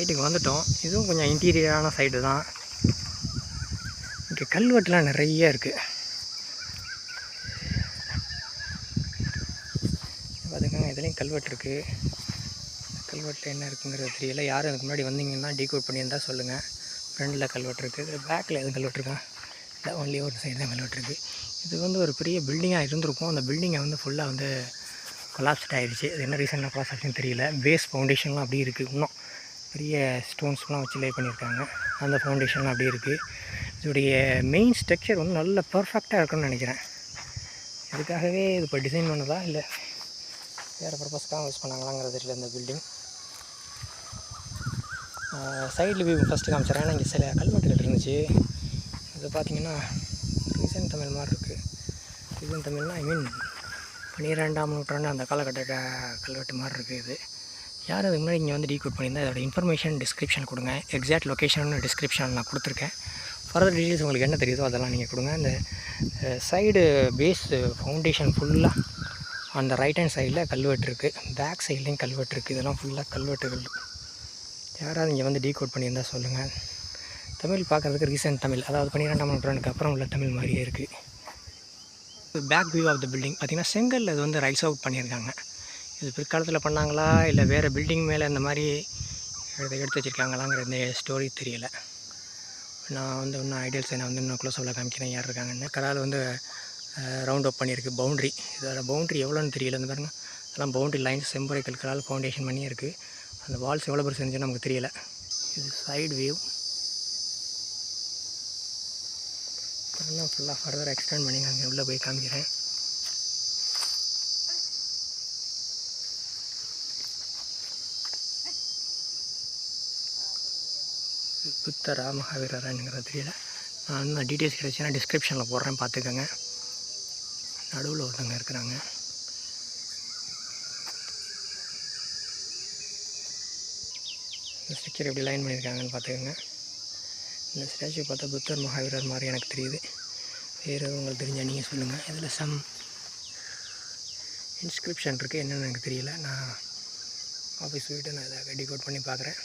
சைட்டுக்கு வந்துட்டோம். இதுவும் கொஞ்சம் இன்டீரியரான சைடு தான். இங்கே கல்வெட்டுலாம் நிறைய இருக்குது பார்த்துக்கோங்க இதுலேயும் கல்வெட்டு இருக்குது கல்வெட்டில் என்ன இருக்குங்கிறது தெரியல. யாரும் அதுக்கு முன்னாடி வந்தீங்கன்னா டீகோட் பண்ணியிருந்தால் சொல்லுங்கள் ஃப்ரண்டில் கல்வெட்டு இருக்குது பேக்கில் எதுவும் கல்வெட்டு இருக்கா? இல்லை ஒன்லி ஒரு சைடு தான் கல்வெட்டு இருக்குது இது வந்து ஒரு பெரிய பில்டிங்காக இருந்திருக்கும். அந்த பில்டிங்கை வந்து ஃபுல்லாக வந்து கொலாப்ஸ்ட் ஆகிடுச்சு அது என்ன ரீசனில் கொலாப்ஸ் ஆச்சுன்னு தெரியல. பேஸ் ஃபவுண்டேஷன்லாம் அப்படியே இருக்குது இன்னும் பெரிய ஸ்டோன்ஸ்லாம் வச்சு லே பண்ணியிருக்காங்க. அந்த ஃபவுண்டேஷன்லாம் அப்படியே இருக்குது இதோடைய மெயின் ஸ்ட்ரக்சர் வந்து நல்ல பர்ஃபெக்டாக இருக்குன்னு நினைக்கிறேன். இதுக்காகவே இது இப்போ டிசைன் பண்ணதா? இல்லை வேறு பர்பஸ்க்காக யூஸ் பண்ணாங்களாங்கிறது தெரியல இந்த பில்டிங் சைடில் வியூ ஃபஸ்ட்டு காமிச்சிடறேன். ஏன்னா இங்கே சில கல்வெட்டுகள் இருந்துச்சு. அது பார்த்திங்கன்னா ரீசன் தமிழ் மாதிரி இருக்குது ரீசன் தமிழ்னா ஐ மீன் பன்னிரெண்டாம் நூற்றாண்டு அந்த காலகட்ட கல்வெட்டு மாதிரி இருக்குது இது. யார் அதுக்கு முன்னாடி இங்கே வந்து டீகோட் பண்ணியிருந்தா? அதோட இன்ஃபர்மேஷன் டிஸ்கிரிப்ஷன் கொடுங்க. எக்ஸாக்ட் லொக்கேஷன் டிஸ்கிரிப்ஷன் நான் கொடுத்துருக்கேன். ஃபர்தர் டீட்டெயில்ஸ் உங்களுக்கு என்ன தெரியுதோ அதெல்லாம் நீங்கள் கொடுங்க. அந்த சைடு பேஸ் ஃபவுண்டேஷன் ஃபுல்லாக அந்த ரைட் ஹேண்ட் சைடில் கல்வெட்டு இருக்குது பேக் சைட்லேயும் கல்வெட்டு இருக்குது இதெல்லாம் ஃபுல்லாக கல்வெட்டுகள் யாராவது இங்கே வந்து டீகோட் பண்ணியிருந்தால் சொல்லுங்கள் தமிழ் பார்க்குறதுக்கு ரீசெண்ட் தமிழ். அதாவது பன்னிரெண்டாம் நூற்றாண்டுக்கு அப்புறம் உள்ள தமிழ் மாதிரியே இருக்குது back view of the building பார்த்திங்கன்னா செங்கல் அது வந்து ரைஸ் அவுட் பண்ணியிருக்காங்க. இது பிற்காலத்தில் பண்ணாங்களா? இல்லை வேறு பில்டிங் மேலே இந்த மாதிரி எடுத்து எடுத்து வச்சுருக்காங்களாங்கிற இந்த ஸ்டோரி தெரியலை. நான் வந்து இன்னும் ஐடியல்ஸ் நான் வந்து இன்னும் க்ளோஸ் அவ்வளோ காமிக்கிறேன். யார் இருக்காங்கன்னு கரால் வந்து ரவுண்ட் அப் பண்ணியிருக்கு. பவுண்ட்ரி இதோட பவுண்ட்ரி எவ்வளோன்னு தெரியல. இந்த பாருங்க. அதெல்லாம் பவுண்ட்ரி லைன்ஸ் செம்பரை கற்களால் ஃபவுண்டேஷன் பண்ணியிருக்கு. இருக்குது அந்த வால்ஸ் எவ்வளோ பெருசு இருந்துச்சுன்னு நமக்கு தெரியல. இது சைடு வியூ ஃபுல்லாக ஃபர்தர் எக்ஸ்டெண்ட் பண்ணி அங்கே உள்ளே போய் காமிக்கிறேன். புத்தரா மகாவீரராங்கிறது தெரியல. நான் இன்னும் டீட்டெயில்ஸ் கிடைச்சுன்னா டிஸ்கிரிப்ஷனில் போடுறேன் பார்த்துக்கோங்க. நடுவில் ஒருத்தவங்க இருக்கிறாங்க. இந்த ஸ்ட்ரக்சர் எப்படி லைன் பண்ணியிருக்காங்கன்னு பார்த்துக்கோங்க. இந்த ஸ்டாச்சு பார்த்தா புத்தர் மகாவீரர் மாதிரி எனக்கு தெரியுது. வேறு உங்களுக்கு தெரிஞ்சால் நீங்கள் சொல்லுங்கள் இதில் சம் இன்ஸ்கிரிப்ஷன் இருக்குது என்னென்னு எனக்கு தெரியல. நான் ஆஃபீஸ் போய்ட்டு நான் இதை டிகோட் பண்ணி பார்க்குறேன்.